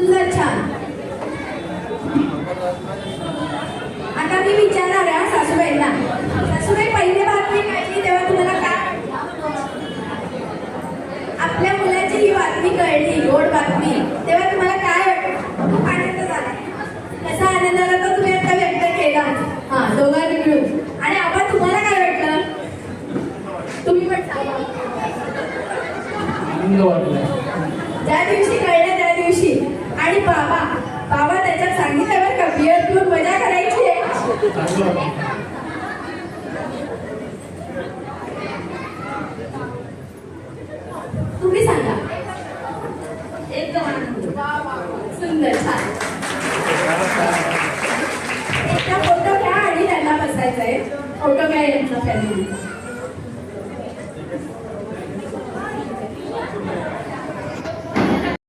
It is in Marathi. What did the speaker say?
सुंदर छान. आता मी विचारणार आहे सासूबाईंना. सासूबाई पहिली बातमी कळली तेव्हा तुम्हाला काय? आपल्या मुलाची ही बातमी कळली गोड बातमी. तेव्हा तुम्हाला काय? आनंद झाला. कसा आनंद झाला तो तुम्ही आता व्यक्त केला. हा दोघांनी मिळून. आणि आपण तुम्हाला काय वाटलं? तुम्ही पण ज्या दिवशी कळलं त्या दिवशी. आणि बाबा बाबा त्याच्यात सांगितलं बरं का बिअर पिऊन मजा करायची आहे. तुम्ही सांगा. एकदम सुंदर छान. एकदा फोटो घ्या आणि त्यांना बसायचंय. फोटो घ्या यांचा फॅमिली